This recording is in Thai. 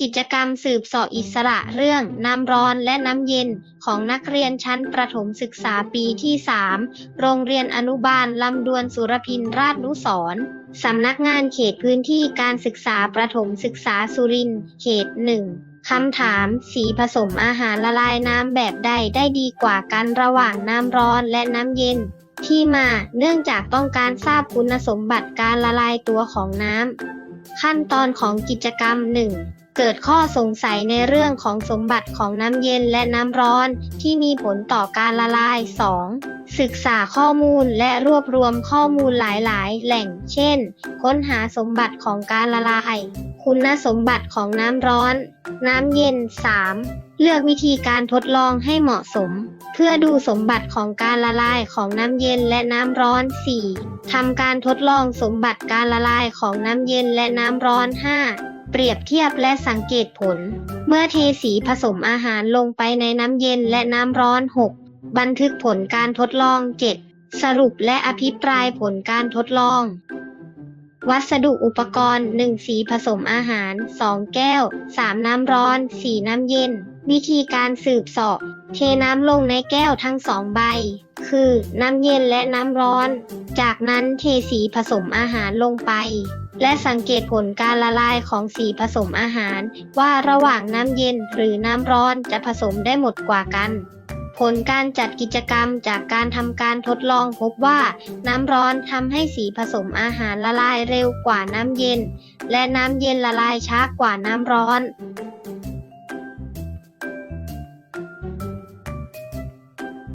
กิจกรรมสืบเสาะอิสระเรื่องน้ำร้อนและน้ำเย็นของนักเรียนชั้นประถมศึกษาปีที่ 3 โรงเรียนอนุบาลลำดวนสุรพินราชนุสรณ์สำนักงานเขตพื้นที่การศึกษาประถมศึกษาสุรินทร์เขตหนึ่งคำถาม สีผสมอาหารละลายน้ำแบบใดได้ดีกว่ากันระหว่างน้ำร้อนและน้ำเย็น ที่มาเนื่องจากต้องการทราบคุณสมบัติการละลายตัวของน้ำขั้นตอนของกิจกรรม 1. เกิดข้อสงสัยในเรื่องของสมบัติของน้ำเย็นและน้ำร้อนที่มีผลต่อการละลาย 2. ศึกษาข้อมูลและรวบรวมข้อมูลหลาย ๆ แหล่ง เช่น ค้นหาสมบัติของการละลาย คุณสมบัติของน้ำร้อน น้ำเย็น 3. เลือกวิธีการทดลองให้เหมาะสม เพื่อดูสมบัติของการละลายของน้ำเย็นและน้ำร้อน 4. ทำการทดลองสมบัติการละลายของน้ำเย็นและน้ำร้อน 5. เปรียบเทียบและสังเกตผล เมื่อเทสีผสมอาหารลงไปในน้ำเย็นและน้ำร้อน 6. บันทึกผลการทดลอง 7. สรุปและอภิปรายผลการทดลอง วัสดุอุปกรณ์ 1 สีผสมอาหาร 2 แก้ว 3 น้ำร้อน 4 น้ำเย็น วิธีการสืบเสาะเทน้ำลงในแก้วทั้งสองใบ คือน้ำเย็นและน้ำร้อน จากนั้นเทสีผสมอาหารลงไป และสังเกตผลการละลายของสีผสมอาหาร ว่าระหว่างน้ำเย็นหรือน้ำร้อนจะผสมได้หมดกว่ากัน ผลการจัดกิจกรรมจากการทำการทดลองพบว่า น้ำร้อนทำให้สีผสมอาหารละลายเร็วกว่าน้ำเย็น และน้ำเย็นละลายช้ากว่าน้ำร้อน